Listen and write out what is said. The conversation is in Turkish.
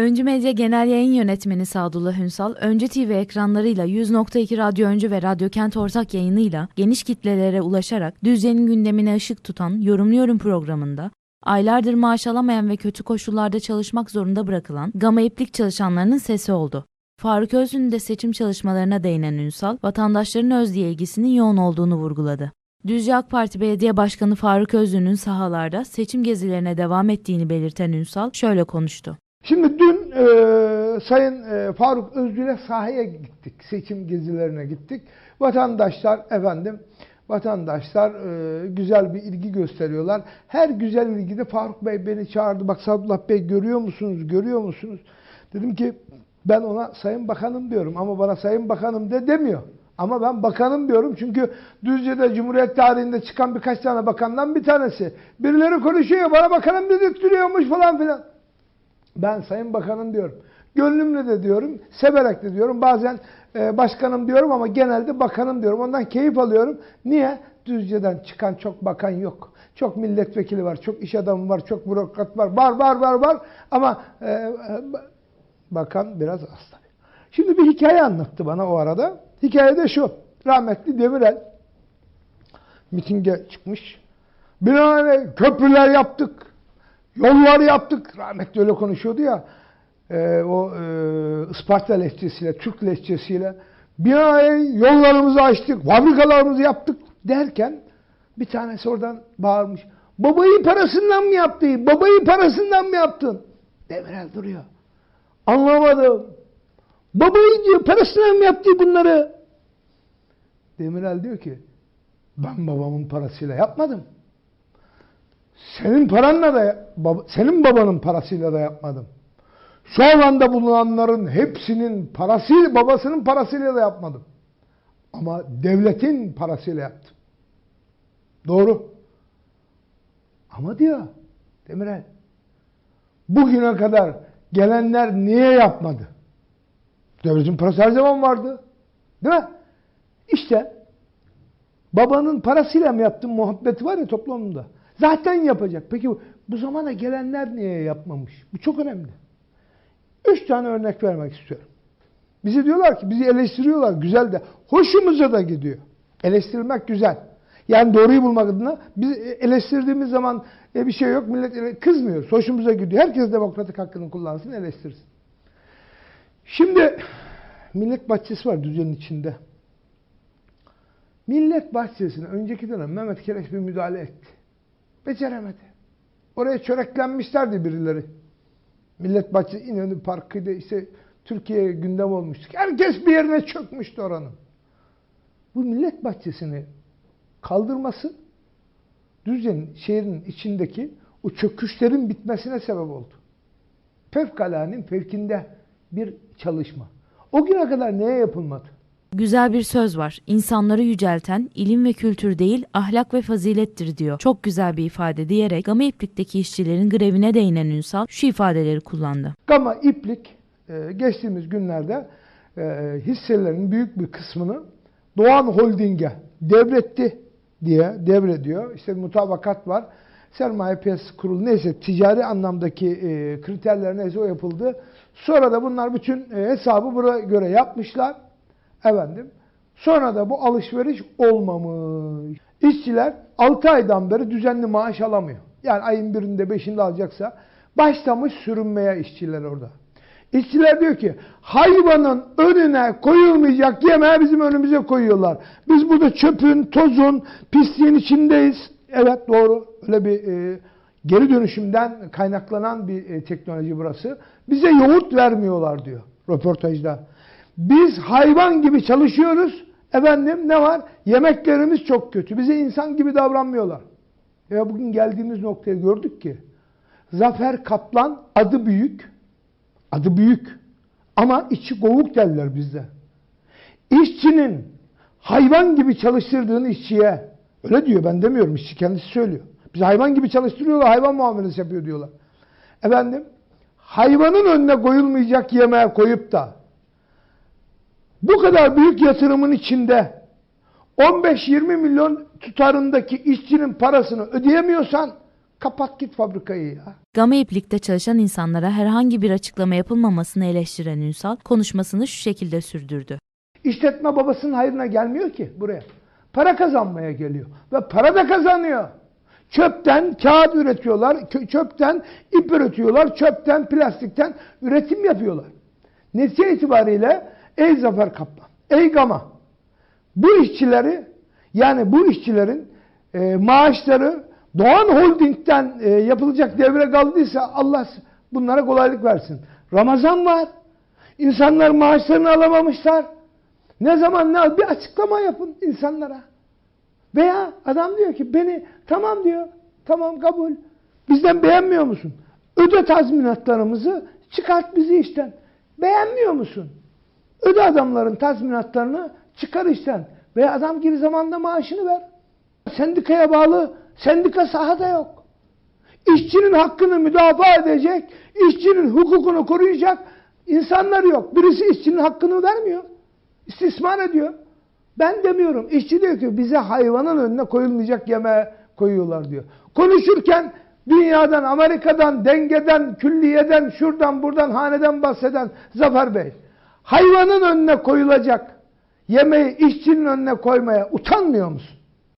Öncü Medya Genel Yayın Yönetmeni Sadullah Ünsal, Öncü TV ekranlarıyla 100.2 Radyo Öncü ve Radyo Kent ortak yayınıyla geniş kitlelere ulaşarak Düzce'nin gündemine ışık tutan Yorumluyorum programında aylardır maaş alamayan ve kötü koşullarda çalışmak zorunda bırakılan Gama İplik çalışanlarının sesi oldu. Faruk Özün'ün de seçim çalışmalarına değinen Ünsal, vatandaşların özlüğe ilgisinin yoğun olduğunu vurguladı. Düzce AK Parti Belediye Başkanı Faruk Özlü'nün sahalarda seçim gezilerine devam ettiğini belirten Ünsal şöyle konuştu. Şimdi dün e, Sayın e, Faruk Özgür'e sahaya gittik. Seçim gezilerine gittik. Vatandaşlar efendim vatandaşlar e, güzel bir ilgi gösteriyorlar. Her güzel ilgide Faruk Bey beni çağırdı. Bak Sadullah Bey görüyor musunuz? Görüyor musunuz? Dedim ki ben ona Sayın Bakanım diyorum ama bana Sayın Bakanım de demiyor. Ama ben bakanım diyorum çünkü Düzce'de Cumhuriyet tarihinde çıkan birkaç tane bakandan bir tanesi. Birileri konuşuyor bana bakanım dedirtiyormuş falan filan. Ben Sayın Bakanım diyorum. Gönlümle de diyorum, severek de diyorum. Bazen e, başkanım diyorum ama genelde bakanım diyorum. Ondan keyif alıyorum. Niye? Düzce'den çıkan çok bakan yok. Çok milletvekili var, çok iş adamı var, çok bürokrat var. Var, var, var, var. Ama e, e, bakan biraz az. Şimdi bir hikaye anlattı bana o arada. Hikaye de şu. Rahmetli Demirel mitinge çıkmış. Binaenaleyh köprüler yaptık. Yollar yaptık. Rahmetli öyle konuşuyordu ya. E, o e, Isparta lehçesiyle, Türk lehçesiyle. Binaenaleyh yollarımızı açtık, fabrikalarımızı yaptık derken bir tanesi oradan bağırmış. Babayı parasından mı yaptın? Babayı parasından mı yaptın? Demirel duruyor. Anlamadım. Babayı diyor parasından mı yaptı bunları? Demirel diyor ki ben babamın parasıyla yapmadım. Senin paranla da senin babanın parasıyla da yapmadım. Şu alanda bulunanların hepsinin parasıyla babasının parasıyla da yapmadım. Ama devletin parasıyla yaptım. Doğru. Ama diyor Demirel bugüne kadar gelenler niye yapmadı? Devletin parası her zaman vardı. Değil mi? İşte babanın parasıyla mı yaptın muhabbeti var ya toplumda. Zaten yapacak. Peki bu zamana gelenler niye yapmamış? Bu çok önemli. Üç tane örnek vermek istiyorum. Bize diyorlar ki, bizi eleştiriyorlar güzel de, hoşumuza da gidiyor. Eleştirilmek güzel. Yani doğruyu bulmak adına biz eleştirdiğimiz zaman e, bir şey yok, millet kızmıyor, hoşumuza gidiyor. Herkes demokratik hakkını kullansın, eleştirsin. Şimdi millet bahçesi var düzenin içinde. Millet bahçesine önceki dönem Mehmet Keleş bir müdahale etti. Beceremedi. Oraya çöreklenmişlerdi birileri. Millet Bahçesi İnönü Parkı'da işte Türkiye gündem olmuştu. Herkes bir yerine çökmüştü oranın. Bu Millet Bahçesi'ni kaldırması Düzce'nin, şehrin içindeki o çöküşlerin bitmesine sebep oldu. Fevkaladenin fevkinde bir çalışma. O güne kadar neye yapılmadı? Güzel bir söz var. İnsanları yücelten ilim ve kültür değil ahlak ve fazilettir diyor. Çok güzel bir ifade diyerek Gama İplik'teki işçilerin grevine değinen Ünsal şu ifadeleri kullandı. Gama İplik e, geçtiğimiz günlerde e, hisselerinin büyük bir kısmını Doğan Holding'e devretti diye devrediyor. İşte mutabakat var. Sermaye Piyasası Kurulu neyse ticari anlamdaki e, kriterler neyse o yapıldı. Sonra da bunlar bütün e, hesabı buna göre yapmışlar. Efendim. Sonra da bu alışveriş olmamış. İşçiler 6 aydan beri düzenli maaş alamıyor. Yani ayın birinde beşinde alacaksa başlamış sürünmeye işçiler orada. İşçiler diyor ki hayvanın önüne koyulmayacak yemeği bizim önümüze koyuyorlar. Biz burada çöpün, tozun, pisliğin içindeyiz. Evet doğru. Öyle bir e, geri dönüşümden kaynaklanan bir e, teknoloji burası. Bize yoğurt vermiyorlar diyor röportajda. Biz hayvan gibi çalışıyoruz. Efendim ne var? Yemeklerimiz çok kötü. Bize insan gibi davranmıyorlar. Ya bugün geldiğimiz noktaya gördük ki Zafer Kaplan adı büyük. Adı büyük. Ama içi kovuk derler bizde. İşçinin hayvan gibi çalıştırdığın işçiye öyle diyor ben demiyorum işçi kendisi söylüyor. Biz hayvan gibi çalıştırıyorlar hayvan muamelesi yapıyor diyorlar. Efendim hayvanın önüne koyulmayacak yemeğe koyup da bu kadar büyük yatırımın içinde 15-20 milyon tutarındaki işçinin parasını ödeyemiyorsan Kapat git fabrikayı ya. Gama İplik'te çalışan insanlara herhangi bir açıklama yapılmamasını eleştiren Ünsal konuşmasını şu şekilde sürdürdü. İşletme babasının hayrına gelmiyor ki buraya. Para kazanmaya geliyor. Ve para da kazanıyor. Çöpten kağıt üretiyorlar, çöpten ip üretiyorlar, çöpten, plastikten üretim yapıyorlar. Netice itibariyle ey Zafer Kaplan, ey Gama, bu işçileri yani bu işçilerin e, maaşları Doğan Holding'den e, yapılacak devre kaldıysa Allah bunlara kolaylık versin. Ramazan var. İnsanlar maaşlarını alamamışlar. Ne zaman ne bir açıklama yapın insanlara. Veya adam diyor ki beni tamam diyor. Tamam kabul. Bizden beğenmiyor musun? Öde tazminatlarımızı çıkart bizi işten. Beğenmiyor musun? Öde adamların tazminatlarını çıkar işten. Veya adam gibi zamanda maaşını ver. Sendikaya bağlı sendika sahada yok. İşçinin hakkını müdafaa edecek, işçinin hukukunu koruyacak insanlar yok. Birisi işçinin hakkını vermiyor. İstismar ediyor. Ben demiyorum. İşçi diyor ki bize hayvanın önüne koyulmayacak yemeğe koyuyorlar diyor. Konuşurken dünyadan, Amerika'dan, dengeden, külliyeden, şuradan buradan haneden bahseden Zafer Bey. Hayvanın önüne koyulacak yemeği işçinin önüne koymaya utanmıyor musun?